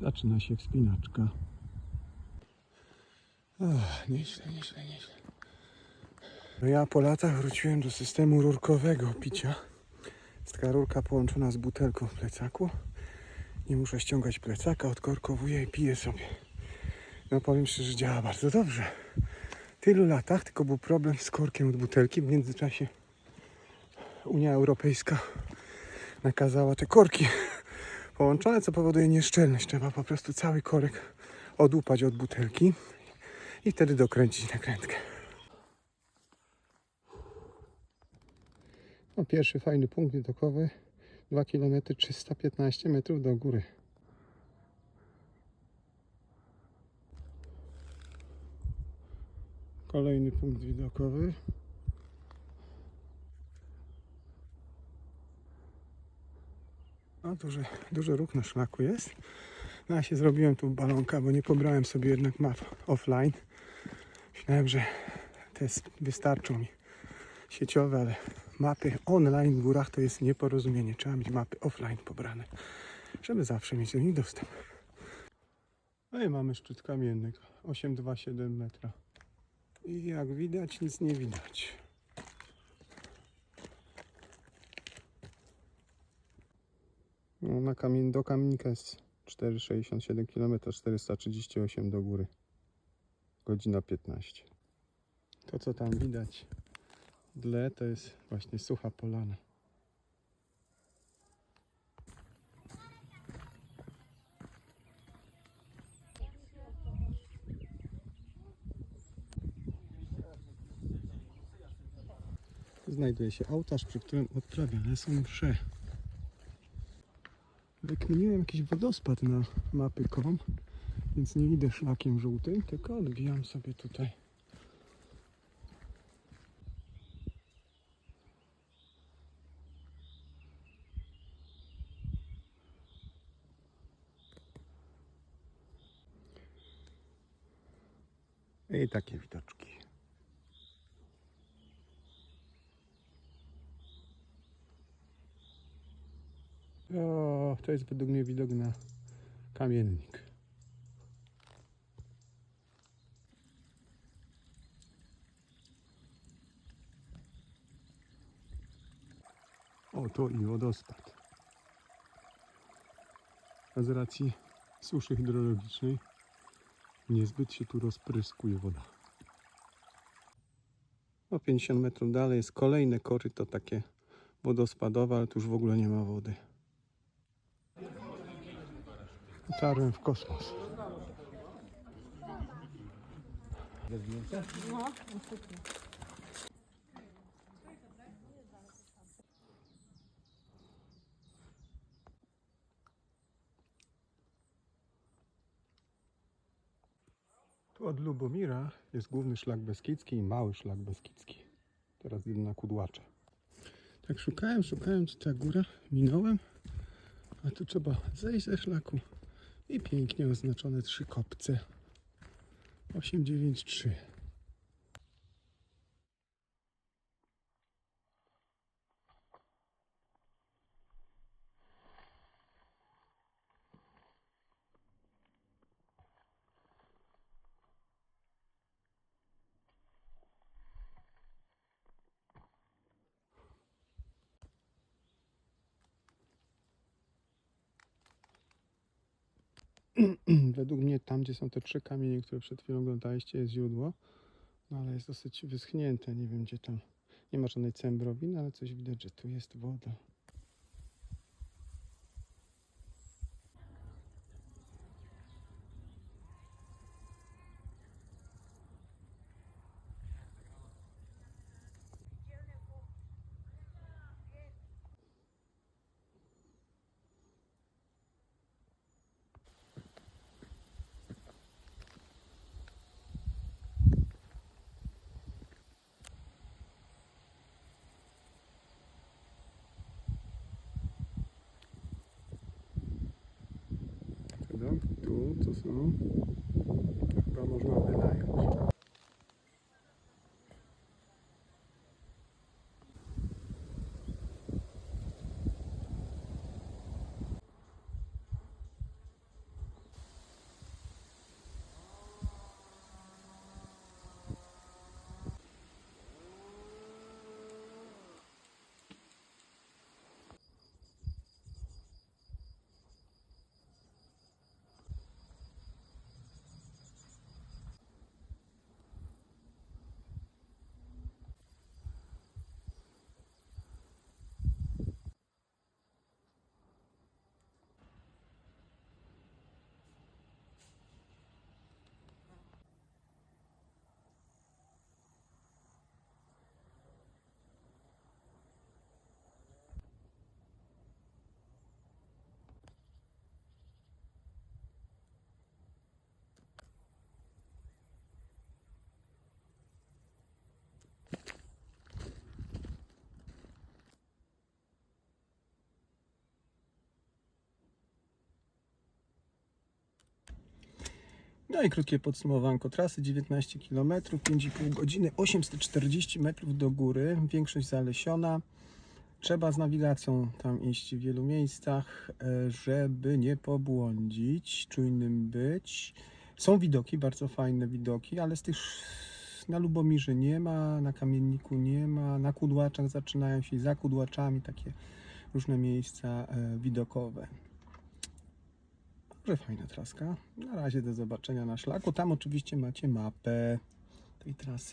Zaczyna się wspinaczka. Och, nieźle, nieźle, nieźle. No ja po latach wróciłem do systemu rurkowego picia. Jest taka rurka połączona z butelką w plecaku. Nie muszę ściągać plecaka, odkorkowuję i piję sobie. No powiem szczerze, działa bardzo dobrze. W tylu latach tylko był problem z korkiem od butelki. W międzyczasie Unia Europejska nakazała te korki połączone, co powoduje nieszczelność. Trzeba po prostu cały korek odłupać od butelki i wtedy dokręcić nakrętkę. No, pierwszy fajny punkt widokowy. 2 km 315 metrów do góry. Kolejny punkt widokowy. No, duży, duży ruch na szlaku jest. No, ja się zrobiłem tu balonka, bo nie pobrałem sobie jednak map offline. Myślałem, że te wystarczą mi sieciowe, ale mapy online w górach to jest nieporozumienie. Trzeba mieć mapy offline pobrane, żeby zawsze mieć do nich dostęp. No i mamy szczyt kamienny, 827 metra. I jak widać, nic nie widać. No, na kamien, do kamienika jest 4,67 km, 438 do góry. Godzina 15. To co tam widać w to jest właśnie sucha polana. Znajduje się ołtarz, przy którym odprawiane są msze. Wykminiłem jakiś wodospad na mapy.com, więc nie idę szlakiem żółtym, tylko odbijam sobie tutaj. I takie widoczki. To jest według mnie widok na kamiennik. O, to i wodospad. A z racji suszy hydrologicznej niezbyt się tu rozpryskuje woda. O 50 metrów dalej jest kolejne koryto takie wodospadowe, ale tu już w ogóle nie ma wody. Dotarłem w kosmos. Tu od Lubomira jest główny szlak beskidzki i mały szlak beskidzki. Teraz idę na kudłacze. Tak szukałem, szukałem, czy ta góra minąłem, a tu trzeba zejść ze szlaku i pięknie oznaczone trzy kopce. 893. Według mnie tam, gdzie są te trzy kamienie, które przed chwilą oglądaliście, jest źródło. No ale jest dosyć wyschnięte. Nie wiem, gdzie tam. Nie ma żadnej cembrowiny, ale coś widać, że tu jest woda. Wiadomo, tu to są. Chyba można wynająć. No i krótkie podsumowanko trasy 19 km, 5,5 godziny, 840 metrów do góry, większość zalesiona. Trzeba z nawigacją tam iść w wielu miejscach, e, żeby nie pobłądzić, czujnym być. Są widoki, bardzo fajne widoki, ale z tych na Lubomirze nie ma, na Kamienniku nie ma, na Kudłaczach zaczynają się za Kudłaczami takie różne miejsca e, widokowe. Także fajna traska. Na razie do zobaczenia na szlaku. Tam oczywiście macie mapę tej trasy.